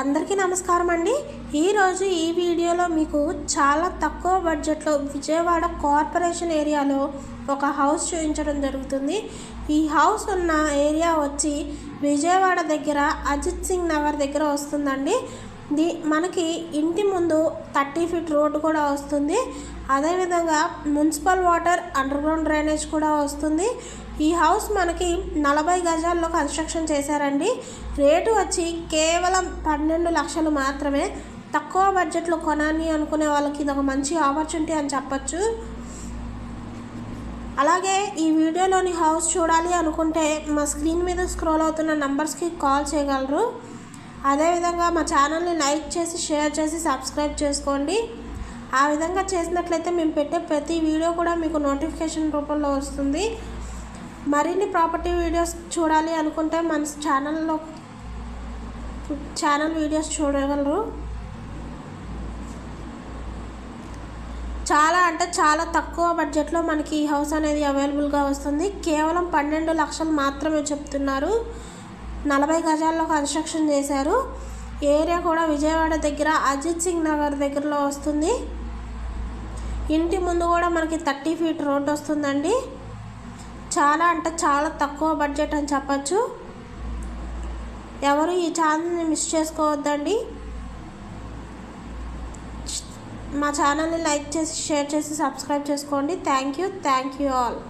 అందరికీ నమస్కారం అండి. ఈరోజు ఈ వీడియోలో మీకు చాలా తక్కువ బడ్జెట్లో విజయవాడ కార్పొరేషన్ ఏరియాలో ఒక హౌస్ చూపించడం జరుగుతుంది. ఈ హౌస్ ఉన్న ఏరియా వచ్చి విజయవాడ దగ్గర అజిత్ సింగ్ నగర్ దగ్గర వస్తుందండి. ది మనకి ఇంటి ముందు థర్టీ ఫీట్ రోడ్డు కూడా వస్తుంది. అదేవిధంగా municipal water underground drainage కూడా వస్తుంది. ఈ హౌస్ మనకి నలభై గజాల్లో కన్స్ట్రక్షన్ చేశారండి. రేటు వచ్చి కేవలం పన్నెండు లక్షలు మాత్రమే. తక్కువ బడ్జెట్లో కొనాలి అనుకునే వాళ్ళకి ఇది ఒక మంచి ఆపర్చునిటీ అని చెప్పచ్చు. అలాగే ఈ వీడియోలోని హౌస్ చూడాలి అనుకుంటే మా స్క్రీన్ మీద స్క్రోల్ అవుతున్న నంబర్స్కి కాల్ చేయగలరు. అదేవిధంగా మా ఛానల్ని లైక్ చేసి షేర్ చేసి సబ్స్క్రైబ్ చేసుకోండి. ఆ విధంగా చేసినట్లయితే మేము పెట్టే ప్రతి వీడియో కూడా మీకు నోటిఫికేషన్ రూపంలో వస్తుంది. మరిన్ని ప్రాపర్టీ వీడియోస్ చూడాలి అనుకుంటే మన ఛానల్లో ఛానల్ వీడియోస్ చూడగలరు. చాలా అంటే చాలా తక్కువ బడ్జెట్లో మనకి ఈ హౌస్ అనేది అవైలబుల్గా వస్తుంది. కేవలం పన్నెండు లక్షలు మాత్రమే చెప్తున్నారు. నలభై గజాల్లో కన్స్ట్రక్షన్ చేశారు. ఏరియా కూడా విజయవాడ దగ్గర అజిత్ సింగ్ నగర్ దగ్గరలో వస్తుంది. ఇంటి ముందు కూడా మనకి థర్టీ ఫీట్ రోడ్ వస్తుందండి. చాలా అంటే చాలా తక్కువ బడ్జెట్ అని చెప్పచ్చు. ఎవరు ఈ ఛానల్ని మిస్ చేసుకోవద్దండి. మా ఛానల్ని లైక్ చేసి షేర్ చేసి సబ్స్క్రైబ్ చేసుకోండి. Thank you. Thank you all.